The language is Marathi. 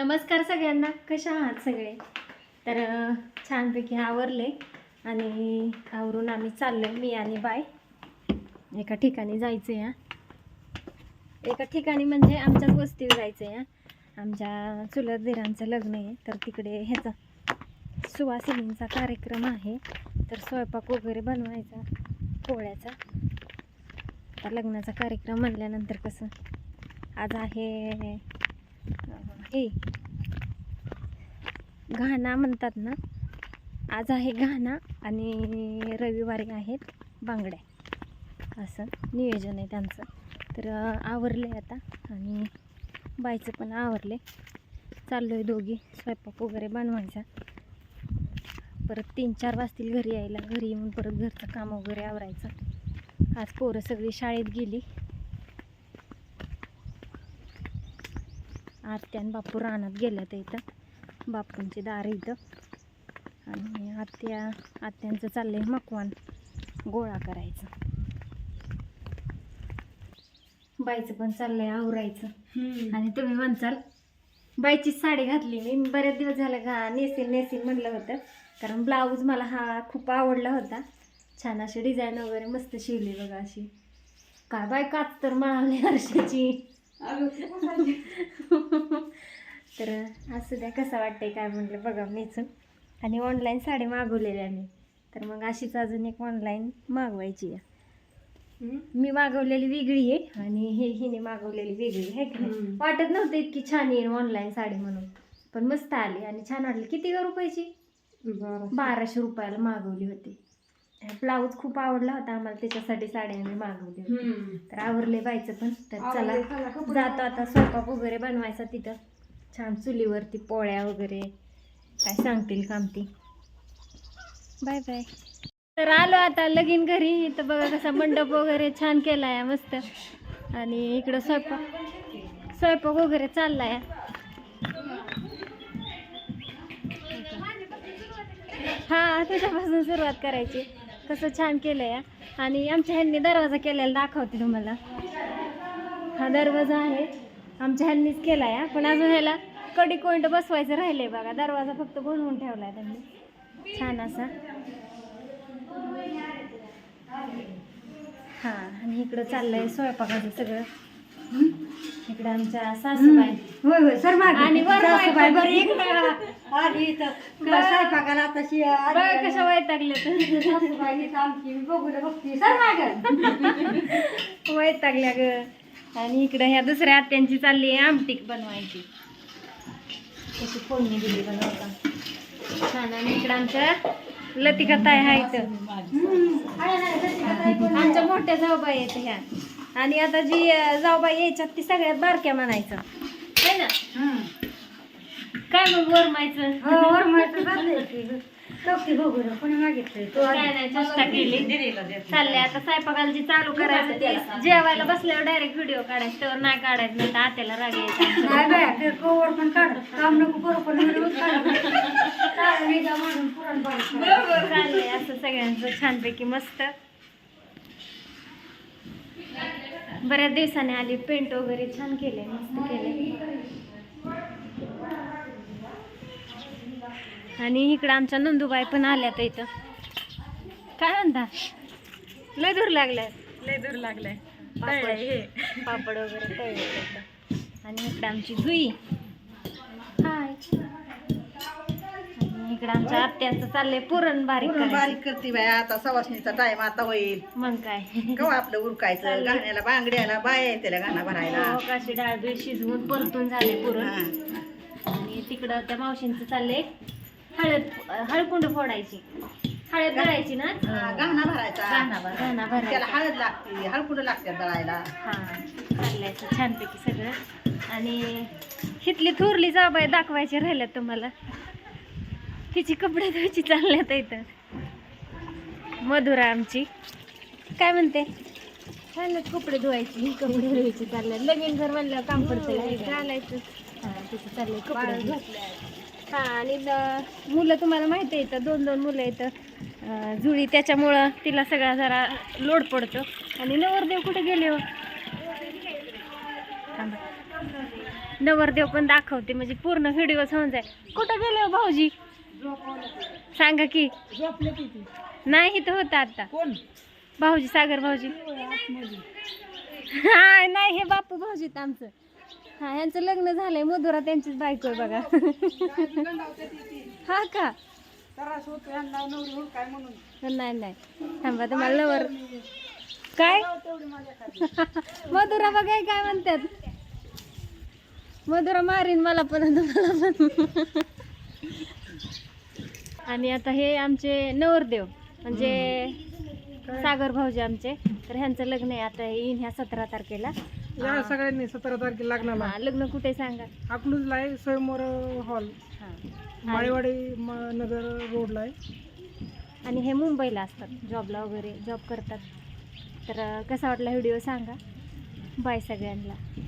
नमस्कार सगळ्यांना. कशा आहात सगळे? तर छानपैकी आवरले आणि आवरून आम्ही चाललो मी आणि बाय एका ठिकाणी जायचं या एका ठिकाणी म्हणजे आमच्याच वस्तीवर जायचं या आमच्या चुलत दिरांचं लग्न आहे तर तिकडे ह्याचा सुवासिनींचा कार्यक्रम आहे. तर स्वयंपाक वगैरे बनवायचा पोळ्याचा. तर लग्नाचा कार्यक्रम म्हणल्यानंतर कसं? आज आहे हे घाणा म्हणतात ना? आज आहे घाणा आणि रविवारी आहेत बांगड्या. असं नियोजन आहे त्यांचं. तर आवरले आता आणि बायचं पण आवरले. चाललो आहे दोघी स्वयंपाक वगैरे बनवायचा. परत तीन चार वाजतील घरी यायला. घरी येऊन परत घरचं काम वगैरे आवरायचं. आज पोरं सगळी शाळेत गेली. आत्या आणि बापू रानात गेल्या तर इथं. बापूंची दार इथं. आणि आत्या आत्यांचं चाललंय मकवान. गोळा करायचं. बाईचं पण चाललंय आवरायचं. आणि तुम्ही म्हणचाल बाईचीच साडी घातली मी. बरेच दिवस झालं घा नेसील नेसील म्हणलं होतं. कारण ब्लाऊज मला हा खूप आवडला होता. छान अशी डिझाईन वगैरे मस्त शिवली बघा अशी. काय बाय काच तर मळावली हर्षाची. तर असं द्या कसं वाटतंय काय म्हटलं बघा नेचून आणि ऑनलाईन साडी मागवलेल्या मी. तर मग अशीच अजून एक ऑनलाईन मागवायची आहे. मी मागवलेली वेगळी आहे आणि हे हिने मागवलेली वेगळी आहे की नाही. वाटत नव्हतं इतकी छान येईल ऑनलाईन साडी म्हणून. पण मस्त आली आणि छान वाटली. किती ग रुपयाची बाराशे रुपयाला मागवली होती. ब्लाऊज खूप आवडला होता आम्हाला त्याच्यासाठी साडी आम्ही मागवली होती तर आवरले बायचं पण. तर चला जातो आता स्वयंपाक वगैरे बनवायचा तिथं. छान चुलीवरती पोळ्या वगैरे. काय सांगतील कामती. Bye bye. तर आलो आता लगीन घरी. इथं बघा कसा मंडप वगैरे छान केलाय मस्त. आणि इकडं स्वयंपाक स्वयंपाक वगैरे चाललाय. हा त्याच्यापासून सुरुवात करायची. कसं छान केलंय. आणि आमच्या ह्यांनी दरवाजा केलेला दाखवते तुम्हाला. हा दरवाजा आहे. आमच्या ह्यांनीच केला आहे पण अजून ह्याला कडी कोंड बसवायचं राहिले बघा. दरवाजा फक्त बनवून ठेवला आहे त्यांनी. छान असा. हा आणि इकडं चाललंय स्वयंपाकाचं सगळं. इकडं आमच्या सासूबाई. होय होय आणि वर सासूबाई बायको. बरं इकडं आली. इथं. बरं. स्वयंपाकाला तशी आली. बघा कशा वैतागले तर सासूबाई इथं आमची बघू दे बघती. सर मागं. वैतागल्या ग. आणि इकडं ह्या दुसऱ्या आत्यांची चालली आहे आमटीक बनवायची. त्याची फोडणी दिली बनवता छान. आणि इकडं आमच्या लतिका ताई आहे इथं आमच्या मोठ्या जाऊबाई आहेत ह्या. आणि आता जी जाऊबाई यायच्यात ती सगळ्यात बारक्या म्हणायचं. है ना? काय मग वरमायचं काय नाही चेष्टा केली. चालले आता स्वयंपाकाला जी चालू करायचं ते जेवायला बसल्यावर डायरेक्ट व्हिडिओ काढायचं तर नाही काढायचं नाही तर आत्याला राग यायचा चालेल, असं सगळ्यांचं छानपैकी मस्त. बऱ्याच दिवसाने आली पेंट वगैरे छान केले मस्त केले आणि इकडं आमच्या नंदुबाई पण आल्यात इथं. काय म्हणता? लय दूर लागलाय. लय दूर लागलाय. पापड पापड वगैरे तळले. आणि इकडं आमची जुई. हाय. इकडं आमच्या आत्याचं चाललंय पुरण बारीक पुरण करायचं. बारीक करते बाय आता सवासणीचा टाइम आता होईल. मग काय? केव्हा आपलं उरकायचं. गाण्याला बांगड्याला बाय त्याला गाणं भरायला. हो, काशी डाळ बीळ शिजवून परतून झाले पुरण. हा. आणि तिकडं त्या मावशींचं चाललंय हळद हळकुंड फोडायची. हळद भरायची ना? हा, गाणं भरायचा. गाणा भर त्याला भरायचा. हळद लागते हळकुंड लागते दळायला. हा चाललंय असं छानपैकी सगळं. आणि हिथली थोरली जाबाई दाखवायची राहिल्यात तुम्हाला. तिची कपडे धुवायची चालल्यात इथं. मधुरा आमची. काय म्हणते? कपडे धुवायची कपडे धुवायची चालल्यात. लगीन घर म्हणल्यावर काम पडतं चालायचं हा. चाललंय कपडे. हा आणि मुलं तुम्हाला माहिती आहे इथं दोन दोन मुलं इथं अं, जुळी त्याच्यामुळं तिला सगळा जरा लोड पडतो. आणि नवरदेव कुठे गेले हो? नवरदेव पण दाखवते म्हणजे पूर्ण व्हिडिओ होऊन जाईल कुठं गेले हो भाऊजी? सांगा की. झोपले किती नाही इथं होतं आता. कोण? भाऊजी सागर भाऊजी. हा नाही हे बापू भाऊजी आमचं. हा ह्यांचं लग्न झालंय. मधुरा त्यांचीच बायको आहे बघा. हा का? नाही नाही. थांबा तुम्हाला नवर काय? मधुरा बघाय काय म्हणतात. मधुरा मारीन मला पण तुम्हाला पण. आणि आता हे आमचे नवरदेव म्हणजे सागर भाऊजी आमचे. तर ह्यांचं लग्न आहे आता येईन ह्या सतरा तारखेला. या सगळ्यांनी सतरा तारखेला हा, लग्न कुठे सांगा? अकलूजला आहे स्वयंवर हॉल. हा. माळेवाडी म- नगर रोडला आहे. आणि हे मुंबईला असतात जॉबला वगैरे जॉब करतात. तर अं, कसा वाटला व्हिडिओ सांगा? बाय सगळ्यांना.